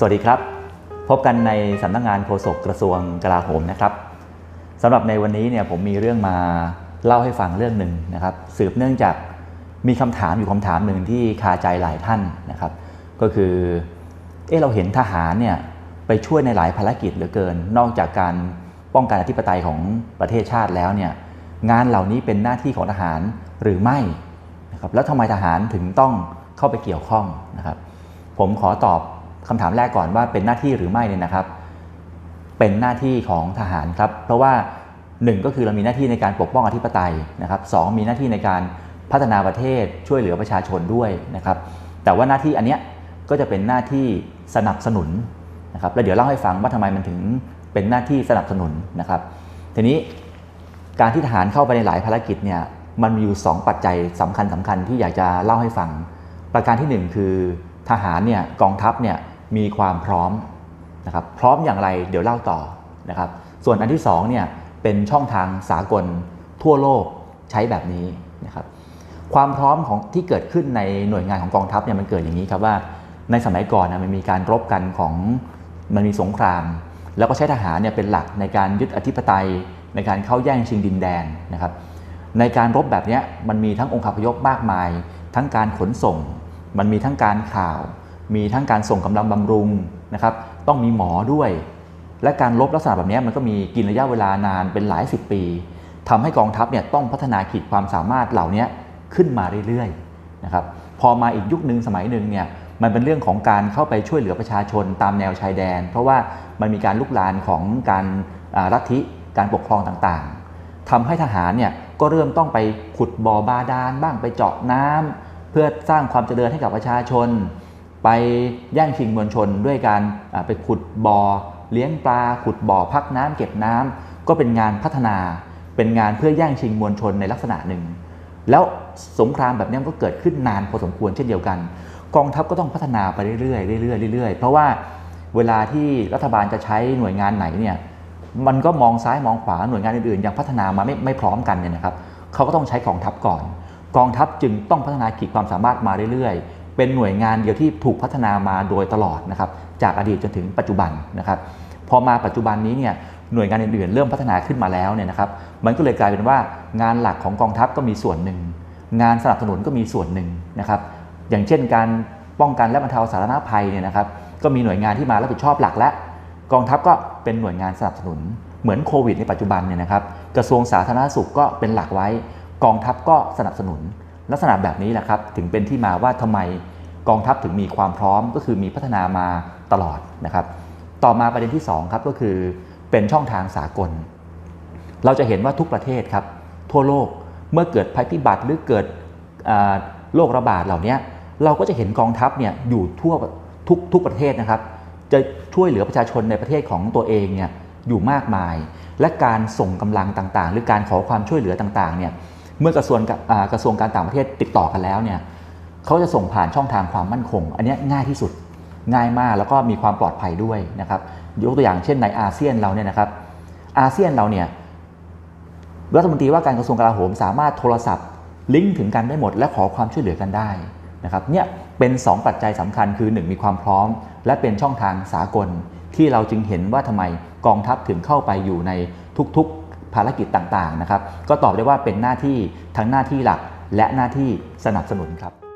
สวัสดีครับ พบกันในสำนักงานโฆษกกระทรวงกลาโหมนะครับสำหรับในวันนี้เนี่ยผมมีเรื่องมาเล่าให้ฟังเรื่องหนึ่งนะครับ สืบเนื่องจากมีคำถามอยู่คำถามหนึ่งที่คาใจหลายท่านนะครับ ก็คือเออเราเห็นทหารเนี่ยไปช่วยในหลายภารกิจเหลือเกิน นอกจากการป้องกันอธิปไตยของประเทศชาติแล้วเนี่ยงานเหล่านี้เป็นหน้าที่ของทหารหรือไม่นะครับแล้วทำไมทหารถึงต้องเข้าไปเกี่ยวข้องนะครับ ผมขอตอบ คำถามแรกก่อนว่าเป็นหน้าที่หรือไม่เนี่ยนะครับ เป็นหน้าที่ของทหารครับ เพราะว่าหนึ่งก็คือเรามีหน้าที่ในการปกป้องอธิปไตยนะครับสองมีหน้าที่ในการพัฒนาประเทศช่วยเหลือประชาชนด้วยนะครับ แต่ว่าหน้าที่อันเนี้ยก็จะเป็นหน้าที่สนับสนุนนะครับแล้วเดี๋ยวเล่าให้ฟังว่าทำไมมันถึงเป็นหน้าที่สนับสนุนนะครับ ทีนี้การที่ทหารเข้าไปในหลายภารกิจเนี่ยมันมีอยู่ 2 ปัจจัยสำคัญสคัญที่อยากจะเล่าให้ฟัง ประการทีหนึ่1 คือทหารเนี่ยกองทัพเนี่ย มีความพร้อมนะครับพร้อมอย่างไรเดี๋ยวเล่าต่อนะครับส่วนอันที่2เนี่ยเป็นช่องทางสากลทั่วโลกใช้แบบนี้นะครับความพร้อมของที่เกิดขึ้นในหน่วยงานของกองทัพเนี่ยมันเกิดอย่างนี้ครับว่า ในสมัยก่อนนะมันมีการรบกันของมันมีสงคราม แล้วก็ใช้ทหารเนี่ยเป็นหลักในการยึดอธิปไตยในการเข้าแย่งชิงดินแดนนะครับในการรบแบบนี้มันมีทั้งองค์คาพยพมากมาย ทั้งการขนส่ง มันมีทั้งการข่าว มีทั้งการส่งกำลังบำรุงนะครับ ต้องมีหมอด้วย และการรบลักษณะแบบนี้มันก็มีกินระยะเวลานานเป็นหลายสิบปีทำให้กองทัพเนี่ยต้องพัฒนาขีดความสามารถเหล่านี้ขึ้นมาเรื่อยๆนะครับ พอมาอีกยุคหนึ่งสมัยหนึ่งเนี่ยมันเป็นเรื่องของการเข้าไปช่วยเหลือประชาชนตามแนวชายแดน เพราะว่ามันมีการลุกลานของการรัฐิการปกครองต่างๆทำให้ทหารเนี่ยก็เริ่มต้องไปขุดบ่อบาดาลบ้างไปเจาะน้ำเพื่อสร้างความเจริญให้กับประชาชน ไปแย่งชิงมวลชนด้วยการไปขุดบ่อเลี้ยงปลา ขุดบ่อพักน้ำเก็บน้ำก็เป็นงานพัฒนา เป็นงานเพื่อแย่งชิงมวลชนในลักษณะหนึ่ง แล้วสงครามแบบนี้ก็เกิดขึ้นนานพอสมควรเช่นเดียวกัน กองทัพก็ต้องพัฒนาไปเรื่อยๆเรื่อยๆเรื่อยๆเพราะว่าเวลาที่รัฐบาลจะใช้หน่วยงานไหนเนี่ยมันก็มองซ้ายมองขวาหน่วยงานอื่นๆยังพัฒนามาไม่ไม่พร้อมกันเนี่ยนะครับเขาก็ต้องใช้กองทัพก่อน กองทัพจึงต้องพัฒนาขีดความสามารถมาเรื่อยๆ เป็นหน่วยงานเดียวที่ถูกพัฒนามาโดยตลอดนะครับจากอดีตจนถึงปัจจุบันนะครับพอมาปัจจุบันนี้เนี่ยหน่วยงานอื่นๆ เริ่มพัฒนาขึ้นมาแล้วเนี่ยนะครับมันก็เลยกลายเป็นว่างานหลักของกองทัพก็มีส่วนหนึ่ง งานสนับสนุนก็มีส่วนหนึ่งนะครับอย่างเช่นการป้องกันและบรรเทาสาธารณภัยเนี่ยนะครับก็มีหน่วยงานที่มารับผิดชอบหลักและ กองทัพก็เป็นหน่วยงานสนับสนุน เหมือนโควิดในปัจจุบันเนี่ยนะครับกระทรวงสาธารณสุขก็เป็นหลักไว้ กองทัพก็สนับสนุน ลักษณะแบบนี้แหละครับถึงเป็นที่มาว่าทำไมกองทัพถึงมีความพร้อมก็คือมีพัฒนามาตลอดนะครับ ต่อมาประเด็นที่2ครับก็คือเป็นช่องทางสากล เราจะเห็นว่าทุกประเทศครับทั่วโลกเมื่อเกิดภัยพิบัติหรือเกิดโรคระบาดเหล่านี้เราก็จะเห็นกองทัพเนี่ยอยู่ทั่วทุกทุกประเทศนะครับ จะช่วยเหลือประชาชนในประเทศของตัวเองเนี่ยอยู่มากมาย และการส่งกำลังต่างๆ หรือการขอความช่วยเหลือต่างๆเนี่ย เมื่อกระทรวงกระทรวงการต่างประเทศติดต่อกันแล้วเนี่ยเขาจะส่งผ่านช่องทางความมั่นคง อันนี้ง่ายที่สุดง่ายมากแล้วก็มีความปลอดภัยด้วยนะครับยกตัวอย่างเช่นในอาเซียนเราเนี่ยนะครับ อาเซียนเราเนี่ยรัฐมนตรีว่าการกระทรวงกลาโหมสามารถโทรศัพท์ ลิงก์ถึงกันได้หมด และขอความช่วยเหลือกันได้นะครับเนี่ยเป็น 2 ปัจจัยสำคัญคือ 1 มีความพร้อม และเป็นช่องทางสากลที่เราจึงเห็นว่าทำไมกองทัพถึงเข้าไปอยู่ในทุก ภารกิจต่างๆนะครับ ก็ตอบได้ว่าเป็นหน้าที่ทั้งหน้าที่หลักและหน้าที่สนับสนุนครับ